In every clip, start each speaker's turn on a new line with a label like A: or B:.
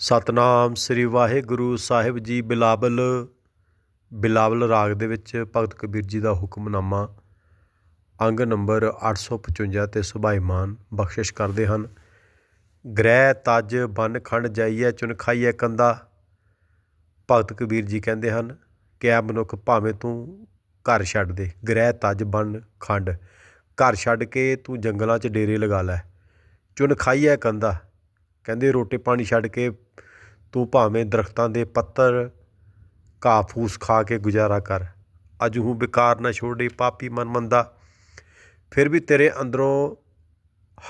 A: ਸਤਨਾਮ ਸ੍ਰੀ ਵਾਹਿਗੁਰੂ ਸਾਹਿਬ ਜੀ ਬਿਲਾਵਲ ਬਿਲਾਵਲ ਰਾਗ ਦੇ ਵਿੱਚ ਭਗਤ ਕਬੀਰ ਜੀ ਦਾ ਹੁਕਮਨਾਮਾ, ਅੰਗ ਨੰਬਰ 855 ਤੇ ਸੁਭਾਈਮਾਨ ਬਖਸ਼ਿਸ਼ ਕਰਦੇ ਹਨ। ਗ੍ਰਹਿ ਤਜ ਬਨ ਖੰਡ ਜਾਈਐ, ਚੁਨ ਖਾਈਐ ਕੰਦਾ। ਭਗਤ ਕਬੀਰ ਜੀ ਕਹਿੰਦੇ ਹਨ ਕਿ ਐ ਮਨੁੱਖ ਭਾਵੇਂ ਤੂੰ ਘਰ ਛੱਡ ਦੇ। ਗ੍ਰਹਿ ਤਜ ਬਨ ਖੰਡ, ਘਰ ਛੱਡ ਕੇ ਤੂੰ ਜੰਗਲਾਂ 'ਚ ਡੇਰੇ ਲਗਾ ਲੈ। ਚੁਨ ਖਾਈਐ ਕੰਦਾ। ਕਹਿੰਦੇ ਰੋਟੀ ਪਾਣੀ ਛੱਡ ਕੇ ਤੂੰ ਭਾਵੇਂ ਦਰਖਤਾਂ ਦੇ ਪੱਤਰ ਘਾਹ ਫੂਸ ਖਾ ਕੇ ਗੁਜ਼ਾਰਾ ਕਰ। ਅਜਹੂ ਬਿਕਾਰ ਨਾ ਛੋੜੇ ਪਾਪੀ ਮਨ ਮੰਦਾ ਫਿਰ ਵੀ ਤੇਰੇ ਅੰਦਰੋਂ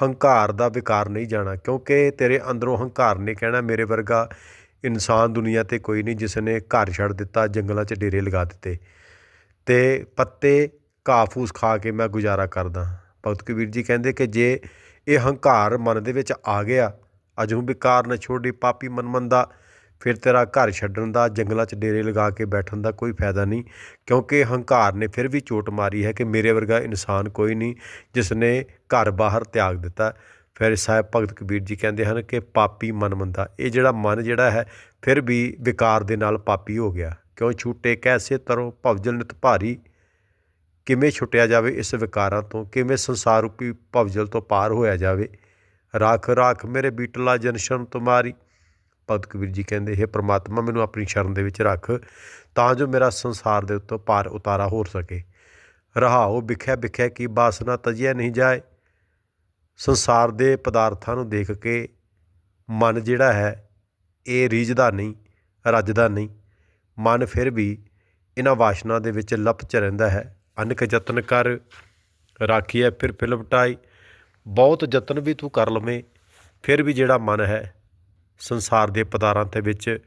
A: ਹੰਕਾਰ ਦਾ ਵਿਕਾਰ ਨਹੀਂ ਜਾਣਾ, ਕਿਉਂਕਿ ਤੇਰੇ ਅੰਦਰੋਂ ਹੰਕਾਰ ਨੇ ਕਹਿਣਾ, ਮੇਰੇ ਵਰਗਾ ਇਨਸਾਨ ਦੁਨੀਆ ਤੇ ਕੋਈ ਨਹੀਂ ਜਿਸ ਨੇ ਘਰ ਛੱਡ ਦਿੱਤਾ, ਜੰਗਲਾਂ 'ਚ ਡੇਰੇ ਲਗਾ ਦਿੱਤੇ। ਤੇ ਪੱਤੇ ਘਾਹ ਫੂਸ ਖਾ ਕੇ ਮੈਂ ਗੁਜ਼ਾਰਾ ਕਰਦਾ। ਭਗਤ ਕਬੀਰ ਜੀ ਕਹਿੰਦੇ ਕਿ ਜੇ ਇਹ ਹੰਕਾਰ ਮਨ ਦੇ ਵਿੱਚ ਆ ਗਿਆ ਅਜੂ ਬਿਕਾਰ ਨਾ ਛੋੜੀ ਪਾਪੀ ਮਨ ਮੰਦਾ ਫਿਰ ਤੇਰਾ ਘਰ ਛੱਡਣ ਦਾ, ਜੰਗਲਾਂ 'ਚ ਡੇਰੇ ਲਗਾ ਕੇ ਬੈਠਣ ਦਾ ਕੋਈ ਫਾਇਦਾ ਨਹੀਂ, ਕਿਉਂਕਿ ਹੰਕਾਰ ਨੇ ਫਿਰ ਵੀ ਚੋਟ ਮਾਰੀ ਹੈ ਕਿ ਮੇਰੇ ਵਰਗਾ ਇਨਸਾਨ ਕੋਈ ਨਹੀਂ ਜਿਸ ਨੇ ਘਰ ਬਾਹਰ ਤਿਆਗ ਦਿੱਤਾ। ਫਿਰ ਸਾਹਿਬ ਭਗਤ ਕਬੀਰ ਜੀ ਕਹਿੰਦੇ ਹਨ ਕਿ ਪਾਪੀ ਮਨ ਮੰਦਾ ਇਹ ਜਿਹੜਾ ਮਨ ਜਿਹੜਾ ਹੈ, ਫਿਰ ਵੀ ਵਿਕਾਰ ਦੇ ਨਾਲ ਪਾਪੀ ਹੋ ਗਿਆ। ਕਿਉਂ ਛੂਟੇ ਕੈਸੇ ਤਰੋ, ਭਵਜਲ ਨਿਤ ਭਾਰੀ, ਕਿਵੇਂ ਛੁੱਟਿਆ ਜਾਵੇ ਇਸ ਵਿਕਾਰਾਂ ਤੋਂ, ਕਿਵੇਂ ਸੰਸਾਰ ਰੂਪੀ ਭਵਜਲ ਤੋਂ ਪਾਰ ਹੋਇਆ ਜਾਵੇ। ਰਾਖ ਰਾਖ ਮੇਰੇ ਬੀਟਲਾ ਜਨ ਸ਼ਰਨ ਤੁਮਾਰੀ ਭਗਤ ਕਬੀਰ ਜੀ ਕਹਿੰਦੇ, ਹੈ ਪ੍ਰਮਾਤਮਾ, ਮੈਨੂੰ ਆਪਣੀ ਸ਼ਰਨ ਦੇ ਵਿੱਚ ਰੱਖ ਤਾਂ ਜੋ ਮੇਰਾ ਸੰਸਾਰ ਦੇ ਉੱਤੋਂ ਪਾਰ ਉਤਾਰਾ ਹੋ ਸਕੇ। ਰਹਾਓ, ਵਿਖਿਆ ਵਿਖਿਆ ਕੀ ਬਾਸਨਾ ਤਜਿਆ ਨਹੀਂ ਜਾਏ। ਸੰਸਾਰ ਦੇ ਪਦਾਰਥਾਂ ਨੂੰ ਦੇਖ ਕੇ ਮਨ ਜਿਹੜਾ ਹੈ, ਇਹ ਰੀਝਦਾ ਨਹੀਂ, ਰੱਜਦਾ ਨਹੀਂ। ਮਨ ਫਿਰ ਵੀ ਇਹਨਾਂ ਵਾਸ਼ਨਾ ਦੇ ਵਿੱਚ ਲੱਪ 'ਚ ਰਹਿੰਦਾ ਹੈ। ਅਨਕ ਯਤਨ ਕਰ ਰਾਖੀਐ ਫਿਰ ਫਿਲਪਟਾਈ ਬਹੁਤ ਯਤਨ ਵੀ ਤੂੰ ਕਰ ਲਵੇਂ, ਫਿਰ ਵੀ ਜਿਹੜਾ ਮਨ ਹੈ ਸੰਸਾਰ ਦੇ ਪਤਾਰਾਂ 'ਤੇ ਵਿੱਚ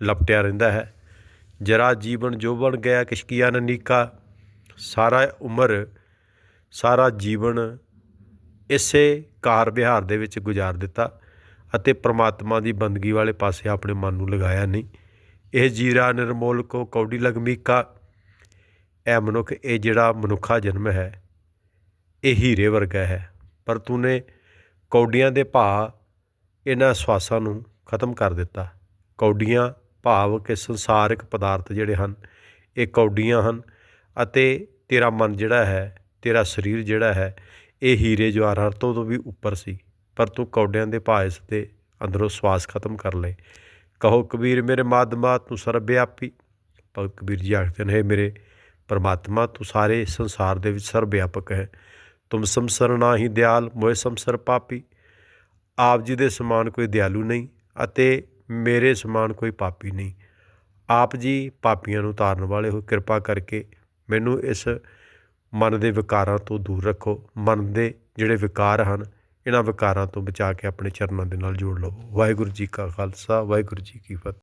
A: ਲਪਟਿਆ ਰਹਿੰਦਾ ਹੈ। ਜਰਾ ਜੀਵਨ ਜੋ ਬਣ ਗਿਆ ਕਿਸ਼ਕੀਆ ਨਨੀਕਾ ਸਾਰਾ ਉਮਰ, ਸਾਰਾ ਜੀਵਨ ਇਸੇ ਕਾਰ ਵਿਹਾਰ ਦੇ ਵਿੱਚ ਗੁਜ਼ਾਰ ਦਿੱਤਾ ਅਤੇ ਪ੍ਰਮਾਤਮਾ ਦੀ ਬੰਦਗੀ ਵਾਲੇ ਪਾਸੇ ਆਪਣੇ ਮਨ ਨੂੰ ਲਗਾਇਆ ਨਹੀਂ। ਇਹ ਜੀਰਾ ਨਿਰਮੋਲ ਕੋ ਕੌਡੀ ਲਗਮੀਕਾ ਇਹ ਮਨੁੱਖ, ਇਹ ਜਿਹੜਾ ਮਨੁੱਖਾ ਜਨਮ ਹੈ, ਇਹ ਹੀਰੇ ਵਰਗਾ ਹੈ। ਪਰ ਤੂੰ ਨੇ ਕੌਡੀਆਂ ਦੇ ਭਾਅ ਇਹਨਾਂ ਸਵਾਸਾਂ ਨੂੰ ਖਤਮ ਕਰ ਦਿੱਤਾ। ਕੌਡੀਆਂ ਭਾਵ ਕਿ ਸੰਸਾਰਿਕ ਪਦਾਰਥ ਜਿਹੜੇ ਹਨ, ਇਹ ਕੌਡੀਆਂ ਹਨ ਅਤੇ ਤੇਰਾ ਮਨ ਜਿਹੜਾ ਹੈ, ਤੇਰਾ ਸਰੀਰ ਜਿਹੜਾ ਹੈ, ਇਹ ਹੀਰੇ ਜਵਾਹਰਾਤ ਤੋਂ ਤੋਂ ਵੀ ਉੱਪਰ ਸੀ। ਪਰ ਤੂੰ ਕੌਡਿਆਂ ਦੇ ਭਾਅ ਇਸ ਤੇ ਅੰਦਰੋਂ ਸਵਾਸ ਖਤਮ ਕਰ ਲਏ। ਕਹੋ, ਕਬੀਰ ਮੇਰੇ ਮਾਦਮਾ ਤੂੰ ਸਰਵਿਆਪੀ ਭਗਤ ਕਬੀਰ ਜੀ ਆਖਦੇ ਨੇ ਮੇਰੇ ਪਰਮਾਤਮਾ, ਤੂੰ ਸਾਰੇ ਸੰਸਾਰ ਦੇ ਵਿੱਚ ਸਰਵਿਆਪਕ ਹੈ। ਤੁਮ ਸੰਸਰ ਨਾਹੀ ਦਿਆਲ ਮੋਏ ਸੰਸਰ ਪਾਪੀ। ਆਪ ਜੀ ਦੇ ਸਮਾਨ ਕੋਈ ਦਿਆਲੂ ਨਹੀਂ ਅਤੇ ਮੇਰੇ ਸਮਾਨ ਕੋਈ ਪਾਪੀ ਨਹੀਂ। ਆਪ ਜੀ ਪਾਪੀਆਂ ਨੂੰ ਤਾਰਨ ਵਾਲੇ ਹੋ, ਕਿਰਪਾ ਕਰਕੇ ਮੈਨੂੰ ਇਸ ਮਨ ਦੇ ਵਿਕਾਰਾਂ ਤੋਂ ਦੂਰ ਰੱਖੋ। ਮਨ ਦੇ ਜਿਹੜੇ ਵਿਕਾਰ ਹਨ, ਇਹਨਾਂ ਵਿਕਾਰਾਂ ਤੋਂ ਬਚਾ ਕੇ ਆਪਣੇ ਚਰਨਾਂ ਦੇ ਨਾਲ ਜੋੜ ਲਵੋ। ਵਾਹਿਗੁਰੂ ਜੀ ਕਾ ਖਾਲਸਾ, ਵਾਹਿਗੁਰੂ ਜੀ ਕੀ ਫਤਿਹ।